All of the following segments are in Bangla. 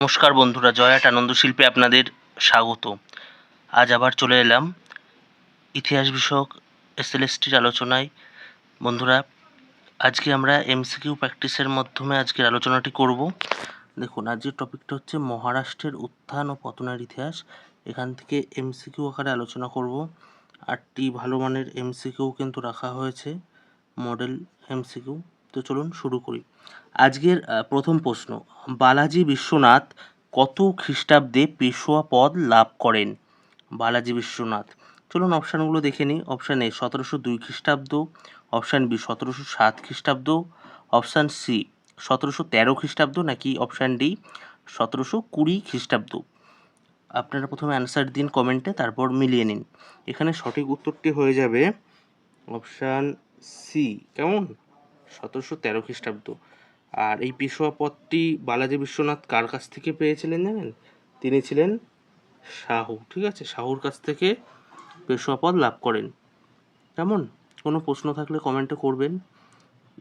নমস্কার বন্ধুরা জয়াট আনন্দ শিল্পে আপনাদের স্বাগত। আজ আবার চলে এলাম ইতিহাস বিষয়ক এসএলএসটির আলোচনায়। বন্ধুরা, আজকে আমরা এমসিকিউ প্র্যাকটিসের মাধ্যমে আজকের আলোচনাটি করব। দেখুন, আজকের টপিকটা হচ্ছে মহারাষ্ট্রের উত্থান ও পতনের ইতিহাস। এখান থেকে এমসিকিউ আকারে আলোচনা করব। আটটি ভালো মানের এমসিকিউ কিন্তু রাখা হয়েছে মডেল এমসিকিউ তো চলুন শুরু করি। আজকের প্রথম প্রশ্ন, বালাজি বিশ্বনাথ কত খ্রিস্টাব্দে পেশোয়া পদ লাভ করেন? বালাজি বিশ্বনাথ, চলুন অপশানগুলো দেখে নিই। অপশান এ, সতেরোশো দুই খ্রিস্টাব্দ, অপশান বি, সতেরোশো সাত খ্রিস্টাব্দ, অপশান সি, সতেরোশো তেরো খ্রিস্টাব্দ নাকি অপশান ডি, সতেরোশো কুড়ি খ্রিস্টাব্দ? আপনারা প্রথমে অ্যান্সার দিন কমেন্টে, তারপর মিলিয়ে নিন। এখানে সঠিক উত্তরটি হয়ে যাবে অপশান সি। কেমন? সতেরোশো তেরো খ্রিস্টাব্দ। আর এই পেশোয়া পদটি বালাজি বিশ্বনাথ কার কাছ থেকে পেয়েছিলেন জানেন? তিনি ছিলেন শাহু, ঠিক আছে? শাহুর কাছ থেকে পেশোয়া পদ লাভ করেন। কেমন? কোনো প্রশ্ন থাকলে কমেন্টে করবেন।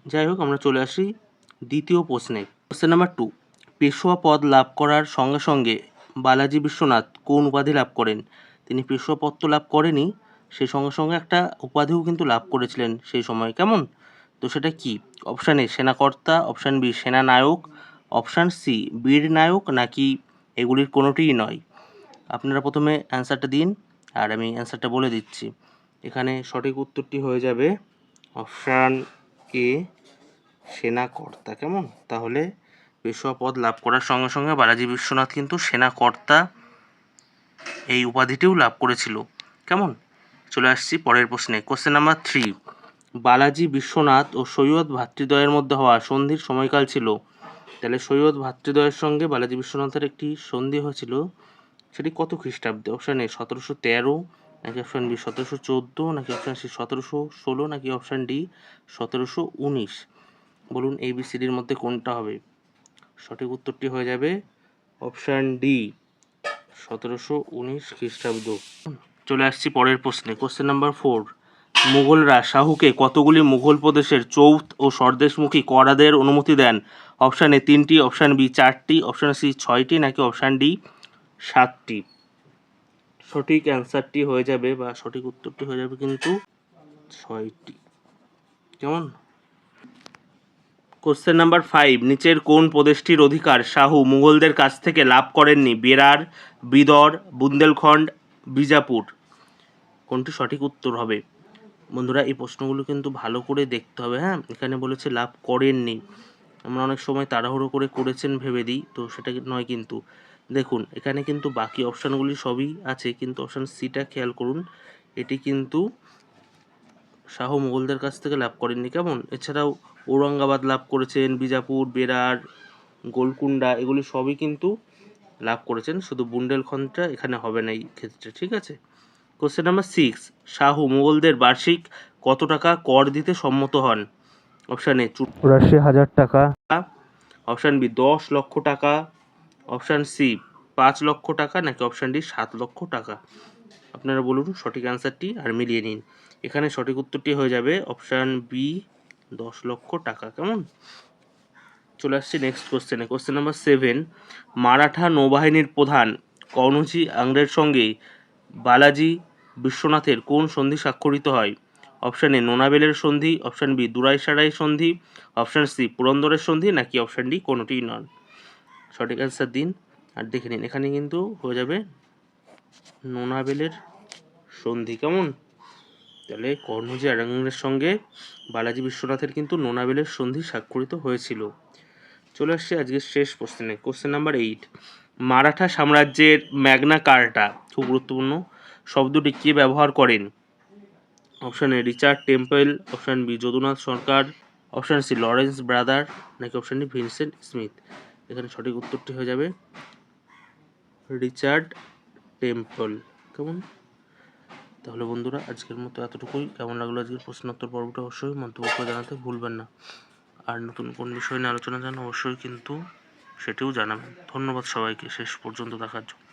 যাই হোক, আমরা চলে আসি দ্বিতীয় প্রশ্নে। কোশ্চেন নাম্বার টু পেশোয়া পদ লাভ করার সঙ্গে সঙ্গে বালাজি বিশ্বনাথ কোন উপাধি লাভ করেন? তিনি পেশোয়া পদ তো লাভ করেনি, সেই সঙ্গে সঙ্গে একটা উপাধিও কিন্তু লাভ করেছিলেন সেই সময়। কেমন? তো সেটা কি? অপশান এ সেনাকর্তা। অপশান বি সেনানায়ক। অপশান সি বীর নায়ক নাকি এগুলির কোনোটিই নয়? আপনারা প্রথমে অ্যান্সারটা দিন, আর আমি অ্যান্সারটা বলে দিচ্ছি। এখানে সঠিক উত্তরটি হয়ে যাবে অপশান এ সেনাকর্তা। কেমন? তাহলে পেশোয়া পদ লাভ করার সঙ্গে সঙ্গে বালাজি বিশ্বনাথ কিন্তু সেনাকর্তা এই উপাধিটিও লাভ করেছিল। কেমন? চলে আসছি পরের প্রশ্নে। Question number three Balaji, Vishwanath ও সৈয়দ ভ্রাতৃদ্বয়ের মধ্যে হওয়া সন্ধির সময়কাল ছিল। তাহলে সৈয়দ ভ্রাতৃদ্বয়ের সঙ্গে বালাজি, বিশ্বনাথের একটি সন্ধি হয়েছিল, সেটি কত খ্রিস্টাব্দে? অপশান এ সতেরোশো তেরো, নাকি অপশান বি সতেরোশো চোদ্দ, নাকি অপশান সি সতেরোশো ষোলো, নাকি অপশান ডি সতেরোশো উনিশ? বলুন এই বিসিডির মধ্যে কোনটা হবে? সঠিক উত্তরটি হয়ে যাবে অপশান ডি সতেরোশো উনিশ খ্রিস্টাব্দ। চলে আসছি পরের প্রশ্নে। কোশ্চেন নাম্বার ফোর মুঘলরা শাহুকে কতগুলি মুঘল প্রদেশের চৌথ ও স্বরদেশমুখী কর আদায়ের অনুমতি দেন? অপশান এ তিনটি, অপশান বি চারটি, অপশান সি ছয়টি, নাকি অপশান ডি সাতটি? সঠিক অ্যান্সারটি হয়ে যাবে বা সঠিক উত্তরটি হয়ে যাবে কিন্তু ছয়টি। কেমন? কোশ্চেন নাম্বার ফাইভ, নিচের কোন প্রদেশটির অধিকার শাহু মুঘলদের কাছ থেকে লাভ করেননি? বেরার, বিদর, বুন্দেলখণ্ড, বিজাপুর। কোনটি সঠিক উত্তর হবে? বন্ধুরা, এই প্রশ্নগুলো কিন্তু ভালো করে দেখতে হবে হ্যাঁ? এখানে বলেছে, লাভ করেননি। আমরা অনেক সময় তাড়াহুড়ো করে করেছেন ভেবে দিই, তো সেটা নয় কিন্তু। দেখুন, এখানে কিন্তু বাকি অপশানগুলি সবই আছে, কিন্তু অপশান সিটা খেয়াল করুন, এটি কিন্তু শাহ মোগলদের কাছ থেকে লাভ করেননি। কেমন? এছাড়াও ঔরঙ্গাবাদ লাভ করেছেন, বিজাপুর, বেরার গোলকুন্ডা এগুলি সবই কিন্তু লাভ করেছেন, শুধু বুন্দেলখণ্ডটা এখানে হবে না এই ক্ষেত্রে, ঠিক আছে? কোশ্চেন নাম্বার সিক্স শাহু মুঘলদের বার্ষিক কত টাকা কর দিতে সম্মত হন? অপশান এ চুরাশি হাজার টাকা। অপশান বি দশ লক্ষ টাকা। অপশান সি পাঁচ লক্ষ টাকা নাকি অপশান ডি সাত লক্ষ টাকা? আপনারা বলুন সঠিক অ্যান্সারটি আর মিলিয়ে নিন। এখানে সঠিক উত্তরটি হয়ে যাবে অপশান বি দশ লক্ষ টাকা। কেমন? চলে আসছি নেক্সট কোশ্চেনে কোশ্চেন নাম্বার সেভেন মারাঠা নৌবাহিনীর প্রধান কর্ণজি আংরের সঙ্গে বালাজি বিশ্বনাথের কোন সন্ধি স্বাক্ষরিত হয়? অপশান এ, নোনাবেলের সন্ধি, অপশান বি, দুরাইসারাই সন্ধি, অপশান সি, পুরন্দরের সন্ধি, নাকি অপশান ডি, কোনোটিই নন? সঠিক অ্যান্সার দিন। আর দেখে নিন, এখানে কিন্তু হয়ে যাবে নোনাবেলের সন্ধি। কেমন? তাহলে কর্ণজি আরাঙ্গের সঙ্গে বালাজি বিশ্বনাথের কিন্তু নোনাবেলের সন্ধি স্বাক্ষরিত হয়েছিল। চলে আসছে আজকের শেষ প্রশ্নে। কোশ্চেন নাম্বার এইট মারাঠা সাম্রাজ্যের ম্যাগনা কার্টা, খুব গুরুত্বপূর্ণ। শব্দটি কে ব্যবহার করেন? Option A Richard Temple option B Jadunath Sarkar option C Lawrence brother নাকি অপশান ডি ভিনসেন্ট স্মিথ এখানে সঠিক উত্তরটি হয়ে যাবে রিচার্ড টেম্পল কেমন? তাহলে বন্ধুরা, আজকের মতো এতটুকুই। কেমন লাগল আজকের প্রশ্নোত্তর পর্বটা? অবশ্যই মন্তব্য করে জানাতে ভুলবেন না। আর নতুন কোন বিষয় নিয়ে আলোচনা জান অবশ্যই কিন্তু সেটিও জানাবেন। ধন্যবাদ সবাইকে। শেষ পর্যন্ত দেখার জন্য।